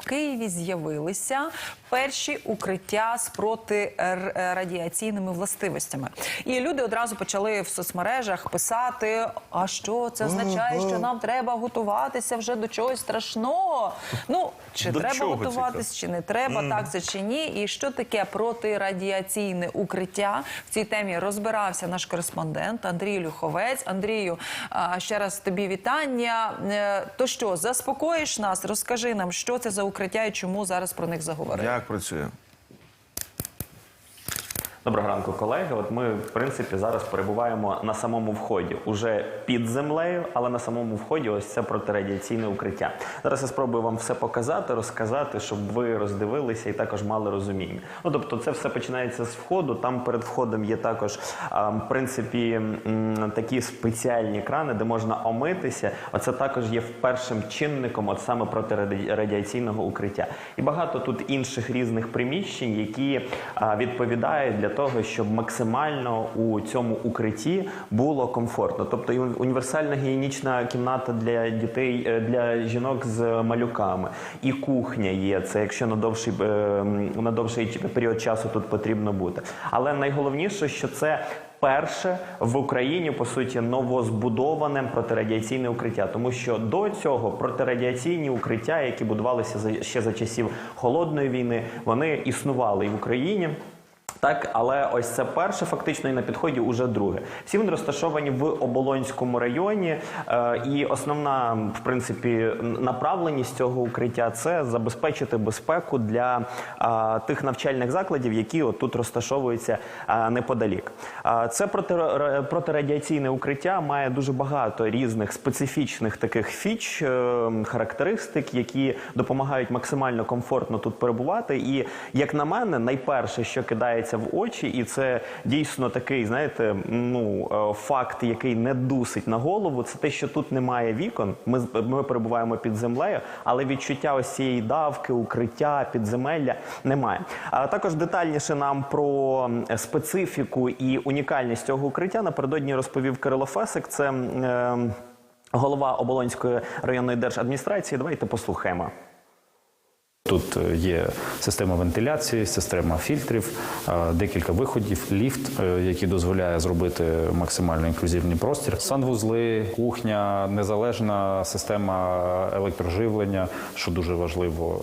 В Києві з'явилися перші укриття з протирадіаційними властивостями. І люди одразу почали в соцмережах писати: а що це означає, що нам треба готуватися вже до чогось страшного? Ну чи До треба готуватись, чи не треба, так це чи ні? І що таке протирадіаційне укриття? В цій темі розбирався наш кореспондент Андрій Люховець. Андрію, ще раз тобі вітання. Е, То що, заспокоїш нас? Розкажи нам, що це за укриття і чому зараз про них заговорили. Як працює? Доброго ранку, колеги. От ми, в принципі, зараз перебуваємо на самому вході, уже під землею, але на самому вході ось це протирадіаційне укриття. Зараз я спробую вам все показати, розказати, щоб ви роздивилися і також мали розуміння. Ну тобто, це все починається з входу. Там перед входом є також, в принципі, такі спеціальні крани, де можна омитися. Оце також є першим чинником, от саме протирадіаційного укриття. І багато тут інших різних приміщень, які відповідають для того, щоб максимально у цьому укритті було комфортно. Тобто універсальна гігієнічна кімната для дітей, е, для жінок з малюками, і кухня є. Це якщо на довший е, на довший період часу тут потрібно бути. Але найголовніше, що це. Перше в Україні по суті новозбудоване протирадіаційне укриття, тому що до цього протирадіаційні укриття, які будувалися ще за часів холодної війни, вони існували і в Україні. Так, але ось це перше, фактично, і на підході уже друге. Всі вони розташовані в Оболонському районі, е, і основна, в принципі, направленість цього укриття це забезпечити безпеку для а, тих навчальних закладів, які от тут розташовуються а, неподалік. Це протира- протирадіаційне укриття має дуже багато різних специфічних таких фіч, е, характеристик, які допомагають максимально комфортно тут перебувати. І як на мене, найперше, що кидається в очі, і це дійсно такий, знаєте, ну е, факт, який не дусить на голову, це те, що тут немає вікон. Ми ми перебуваємо під землею, але відчуття ось цієї давки, укриття, підземелля немає. А також детальніше нам про специфіку і унікальність цього укриття напередодні розповів Кирило Фесик. Це е, голова Оболонської районної держадміністрації. Давайте послухаємо. Тут е, є система вентиляції, система фільтрів, е, декілька виходів, ліфт, е, який дозволяє зробити максимально інклюзивний простір. Санвузли, кухня, незалежна система електроживлення, що дуже важливо.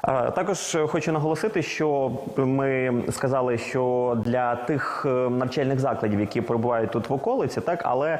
А, Також е, хочу наголосити, що ми сказали, що для тих е, навчальних закладів, які перебувають тут в околиці, так але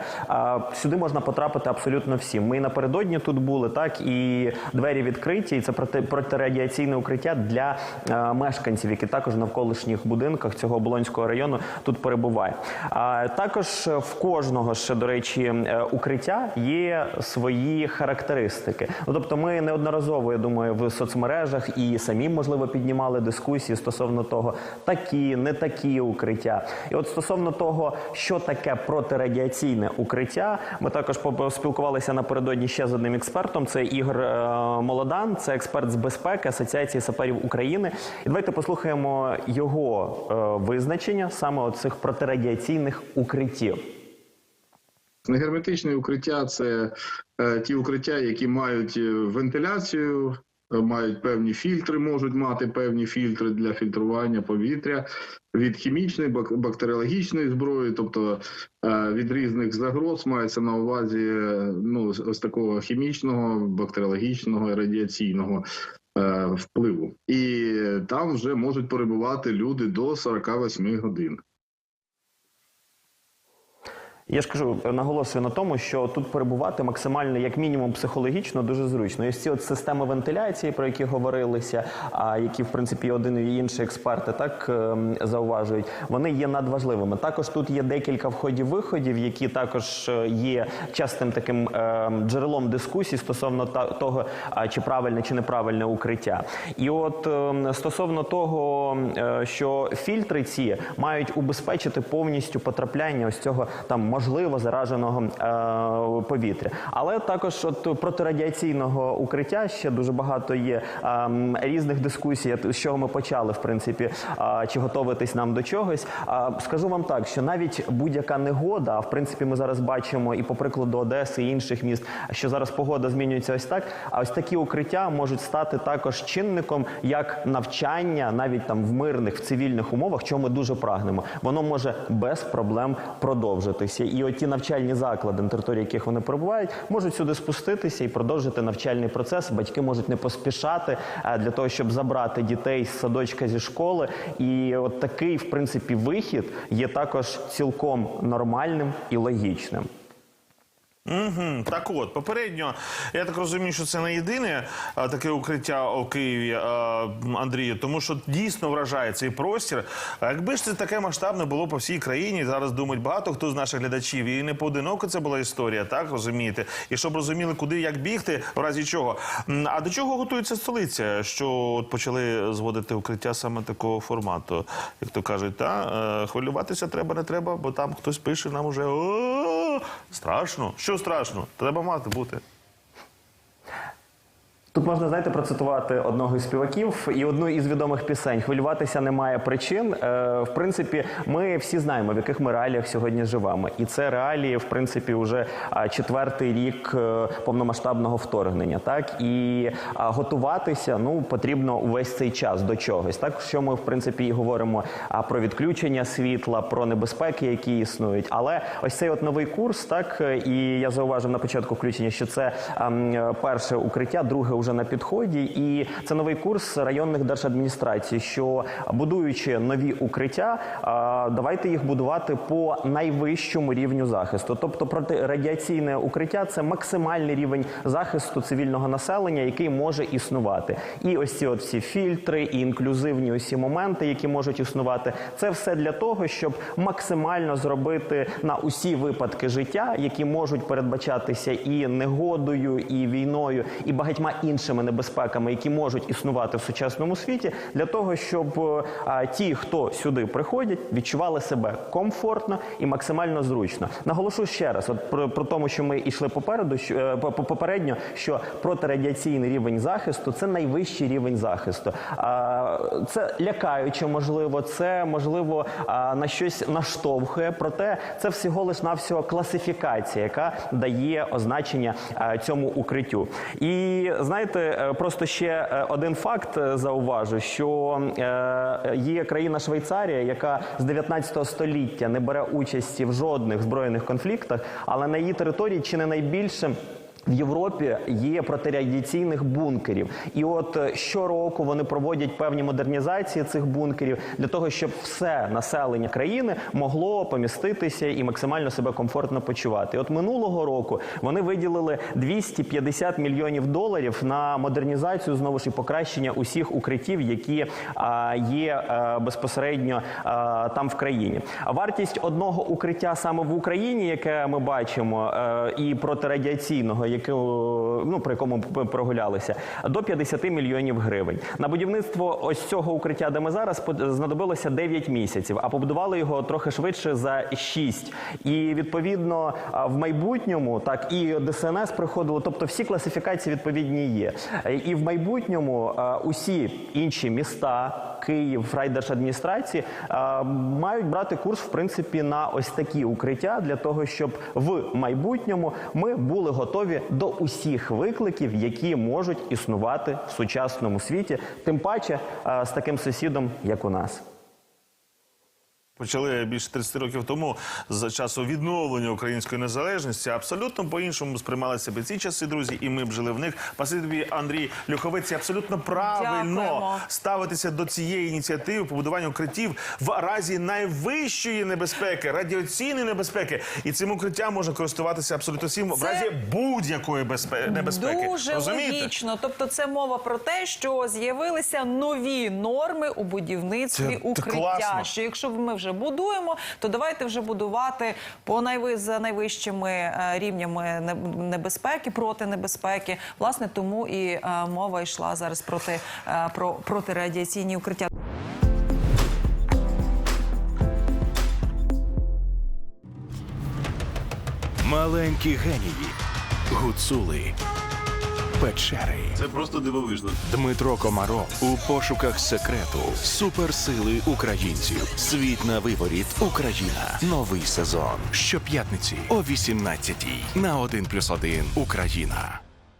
сюди можна потрапити абсолютно всім. Ми напередодні тут були, так і двері відкриті, і це проти протирадіаційне укриття для е, мешканців, які також навколишніх будинках цього оболонського району тут перебуває. А також в кожного ще до речі укриття є свої характеристики. Ну тобто, ми неодноразово, я думаю, в соцмережах і самі можливо піднімали дискусії стосовно того, такі, не такі укриття. І от стосовно того, що таке протирадіаційне укриття, ми також поспілкувалися напередодні ще з одним експертом. Це Ігор е, Молодан, це експерт з безпеки Асоціації саперів України. І давайте послухаємо його е, визначення саме оцих протирадіаційних укриттів. Негерметичне укриття це е, ті укриття, які мають е, вентиляцію, мають певні фільтри, можуть мати певні фільтри для фільтрування повітря від хімічної, бактеріологічної зброї, тобто е, від різних загроз мається на увазі е, ну, ось такого хімічного, бактеріологічного і радіаційного. е, Впливу, і там вже можуть перебувати люди до 48 годин. Я ж кажу, наголошую на тому, що тут перебувати максимально, як мінімум, психологічно дуже зручно. І ось ці от системи вентиляції, про які говорилися, а які в принципі один і інші експерти так ем, зауважують, вони є надважливими. Також тут є декілька входів-виходів, які також е, є частим таким ем, джерелом дискусій стосовно того, чи правильне чи неправильне укриття. І от ем, стосовно того, е, що фільтри ці мають убезпечити повністю потрапляння ось цього там можливо зараженого е, повітря. Але також от протирадіаційного укриття ще дуже багато є ем, різних дискусій, з чого ми почали, в принципі, а, чи готуватись нам до чогось. А, скажу вам так, що навіть будь-яка негода, а в принципі, ми зараз бачимо і по прикладу Одеси і інших міст, що зараз погода змінюється ось так. А ось такі укриття можуть стати також чинником як навчання, навіть там в мирних, в цивільних умовах, чого ми дуже прагнемо. Воно може без проблем продовжитися. І оті навчальні заклади, на території яких вони перебувають, можуть сюди спуститися і продовжити навчальний процес. Батьки можуть не поспішати е, для того, щоб забрати дітей з садочка зі школи. І от такий, в принципі, вихід є також цілком нормальним і логічним. Угу. Так от, попередньо, я так розумію, що це не єдине а, таке укриття у Києві, а, Андрію, тому що дійсно вражає цей простір. А якби ж це таке масштабне було по всій країні, зараз думають багато хто з наших глядачів, і не поодиноко це була історія, так розумієте? І щоб розуміли, куди як бігти, в разі чого. А до чого готується столиця? Що от почали зводити укриття саме такого формату? Як то кажуть, та е, хвилюватися треба, не треба, бо там хтось пише нам уже «О, страшно. Що страшно? Треба мати бути. Тут можна знаєте процитувати одного із співаків і одну із відомих пісень. Хвилюватися немає причин. Е, в принципі, ми всі знаємо, в яких ми реаліях сьогодні живемо, і це реалії, в принципі, вже четвертий рік е, повномасштабного вторгнення. Так і готуватися ну потрібно увесь цей час до чогось. Так що ми в принципі і говоримо про відключення світла, про небезпеки, які існують. Але ось цей от новий курс, так е, і я зауважив на початку включення, що це перше укриття, друге вже на підході, і це новий курс районних держадміністрацій. Що будуючи нові укриття, давайте їх будувати по найвищому рівню захисту. Тобто, протирадіаційне укриття це максимальний рівень захисту цивільного населення, який може існувати. І ось ці от всі фільтри, і інклюзивні усі моменти, які можуть існувати, це все для того, щоб максимально зробити на усі випадки життя, які можуть передбачатися і негодою, і війною, і багатьма іншими небезпеками, які можуть існувати в сучасному світі, для того, щоб е, ті, хто сюди приходять, відчували себе комфортно і максимально зручно. Наголошу ще раз, от про, про тому, що ми йшли попереду, що е, по- по- попередньо, що протирадіаційний рівень захисту це найвищий рівень захисту. Це лякаюче, можливо, це можливо на щось наштовхує. Проте це всього лиш навсього класифікація, яка дає означення а, цьому укриттю. І знаєте, е, просто ще е, один факт е, зауважу, що є країна Швейцарія, яка з 19 століття не бере участі в жодних збройних конфліктах, але на її території чи не найбільше. В Європі є протирадіаційних бункерів, і от е, щороку вони проводять певні модернізації цих бункерів для того, щоб все населення країни могло поміститися і максимально себе комфортно почувати. І от минулого року вони виділили 250 мільйонів доларів на модернізацію знову ж і покращення усіх укриттів, які а, є а, безпосередньо там в країні. А вартість одного укриття саме в Україні, яке ми бачимо, е, і протирадіаційного, яке, ну, про якому прогулялися, до 50 мільйонів гривень. На будівництво ось цього укриття, де ми зараз, знадобилося 9 місяців, а побудували його трохи швидше за 6. І відповідно в майбутньому так і ДСНС приходило, тобто всі класифікації відповідні є. Е, І в майбутньому усі інші міста. Київ, райдержадміністрації мають брати курс в принципі на ось такі укриття для того, щоб в майбутньому ми були готові до усіх викликів, які можуть існувати в сучасному світі, тим паче з таким сусідом, як у нас. Почали більше 30 років тому за часу відновлення української незалежності. Абсолютно по-іншому сприймали себе ці часи, друзі, і ми б жили в них. Спасибі тобі, Андрій Люховець, абсолютно правильно Дякуємо. ставитися до цієї ініціативи побудування укриттів в разі найвищої небезпеки, радіаційної небезпеки. І цим укриттям можна користуватися абсолютно всім в разі будь-якої безпе- небезпеки. Дуже Розумієте? логічно. Тобто, це мова про те, що з'явилися нові норми у будівництві Це- це укриття. класно. Що якщо ми вже будуємо, то давайте вже будувати по найви за найвищими е, рівнями небезпеки, проти небезпеки. Власне, тому і е, мова йшла зараз проти е, про протирадіаційні укриття. Маленькі генії, гуцули, печери. Це просто дивовижно. Дмитро Комаров у пошуках секрету суперсили українців. Світ на виворіт. Україна. Новий сезон. Щоп'ятниці о 18-й на 1+,1 Україна.